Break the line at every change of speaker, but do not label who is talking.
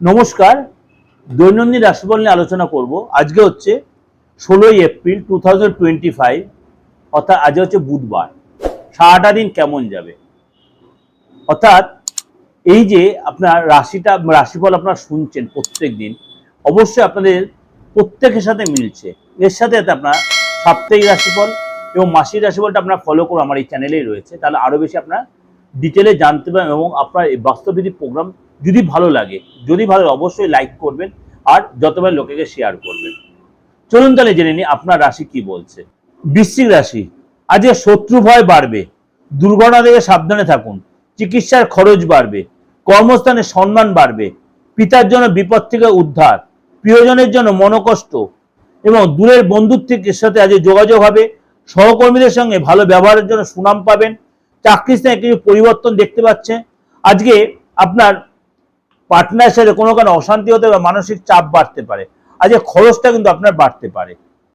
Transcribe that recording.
নমস্কার, দৈনন্দিন রাশিফল নিয়ে আলোচনা করব। আজকে হচ্ছে ষোলোই April two thousand twenty five, অর্থাৎ আজ হচ্ছে বুধবার। সারাটা দিন কেমন যাবে? অর্থাৎ এই যে আপনার রাশিটা, রাশিফল আপনারা শুনছেন প্রত্যেক দিন, অবশ্যই আপনাদের প্রত্যেকের সাথে মিলছে। এর সাথে সাথে আপনার সাপ্তাহিক রাশিফল এবং মাসিক রাশিফলটা আপনারা ফলো করুন, আমার এই চ্যানেলেই রয়েছে। তাহলে আরও বেশি আপনার ডিটেলে জানতে পারবেন এবং আপনার এই বাস্তববিধি প্রোগ্রাম যদি ভালো লাগে, যদি ভালো অবশ্যই লাইক করবেন আর যতবার লোকেকে শেয়ার করবেন। চলুন তাহলে জেনে নিই আপনার রাশি কি বলছে। বৃশ্চিক রাশি, আজকে শত্রু ভয় বাড়বে, দুর্ঘটনা থেকে সাবধানে থাকুন, চিকিৎসার খরচ বাড়বে, কর্মস্থানে সম্মান বাড়বে, পিতার জন্য বিপদ থেকে উদ্ধার, প্রিয়জনের জন্য মনোকষ্ট এবং দূরের বন্ধুত্বের সাথে আজ যোগাযোগ হবে, সহকর্মীদের সঙ্গে ভালো ব্যবহারের জন্য সুনাম পাবেন, চাকরির স্থানে কিছু পরিবর্তন দেখতে পাচ্ছে আজকে আপনার পার্টনারের সাথে কোনো কারণে অশান্তি হতে পারে মানসিক চাপ বাড়তে পারে। আজকে খরচটা কিন্তু আপনার বাড়তে পারে।